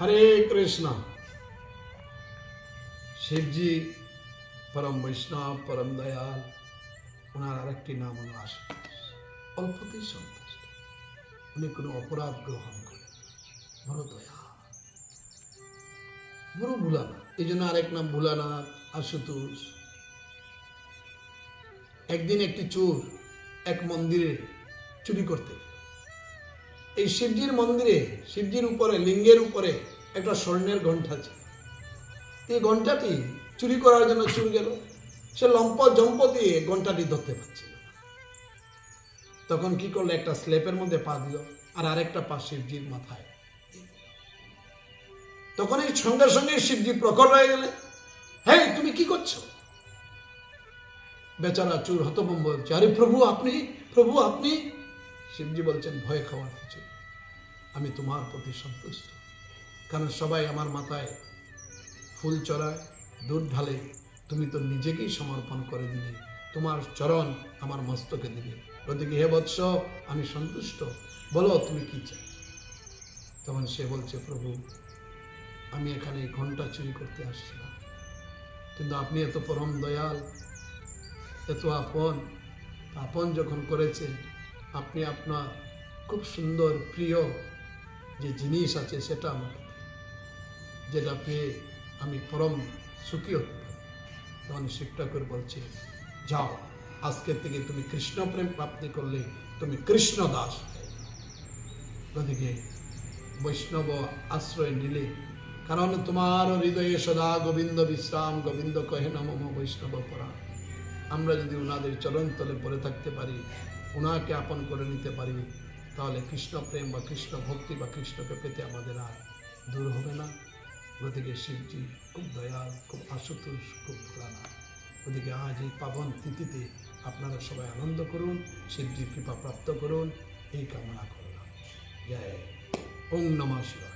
হরে কৃষ্ণ। শিবজি, পরম বৈষ্ণব, পরম দয়াল, ওনার আরেকটি নাম হল আশুতোষ অল্পতেই সন্তুষ্ট। উনি কোনো অপরাধ গ্রহণ করেন বড় দয়া। বড় ভুলানাথ এই জন্য আরেক নাম ভুলানাথ আশুতোষ। একদিন একটি চোর এক মন্দিরে চুরি করতে গেল। এই শিবজির মন্দিরে, শিবজির উপরে, লিঙ্গের উপরে একটা স্বর্ণের ঘণ্টা ছিল এই ঘণ্টাটি চুরি করার জন্য চুরি গেল। সে লম্প জম্প দিয়ে ঘণ্টাটি ধরতে পারছিল তখন কি করল? একটা স্লেপের মধ্যে পা দিল আর আরেকটা পা শিবজির মাথায় তখন এই সঙ্গে সঙ্গে শিবজি প্রকট হয়ে গেলে হ্যাঁ তুমি কি করছ? বেচারা চুর হতভম্ব হচ্ছে আরে প্রভু, আপনি প্রভু, আপনি? শিবজি বলছেন, ভয় কিছু নেই। আমি তোমার প্রতি সন্তুষ্ট। কারণ সবাই আমার মাথায় ফুল চড়ায়, দুধ ঢালে, তুমি তো নিজেকেই সমর্পণ করে দিলে। তোমার চরণ আমার মস্তকে দিলে। ওদিকে হে বৎস, আমি সন্তুষ্ট। বলো, তুমি কি চাই তখন সে বলছে, প্রভু, আমি এখানে ঘণ্টা চুরি করতে আসছিলাম। কিন্তু আপনি এত পরম দয়াল, এত আপন। আপন যখন করেছে আপনি আপনার খুব সুন্দর, প্রিয় যে জিনিস আছে সেটা আমাকে যেটা পেয়ে আমি পরম সুখী হতে পারি। তখন শিব ঠাকুর বলছে, যাও আজকের থেকে তুমি কৃষ্ণ প্রেম প্রাপ্তি করলে তুমি কৃষ্ণ দাস ওদিকে বৈষ্ণব আশ্রয় নিলে, কারণ তোমার হৃদয়ে সদা গোবিন্দ বিশ্রাম, গোবিন্দ কহে নম বৈষ্ণব পরাণ। আমরা যদি ওনাদের চরণ তলে পড়ে থাকতে পারি ওনাকে আপন করে নিতে পারি তাহলে কৃষ্ণ প্রেম বা কৃষ্ণ ভক্তি বা কৃষ্ণকে পেতে আমাদের আর দূর হবে না। ওদিকে শিবজি খুব দয়াল, খুব আশুতোষ, খুব ভোলানা ওদিকে আজ এই পাবন তিথিতে আপনারা সবাই আনন্দ করুন, শিবজির কৃপা প্রাপ্ত করুন, এই কামনা করলাম। জয়। ওম নমঃ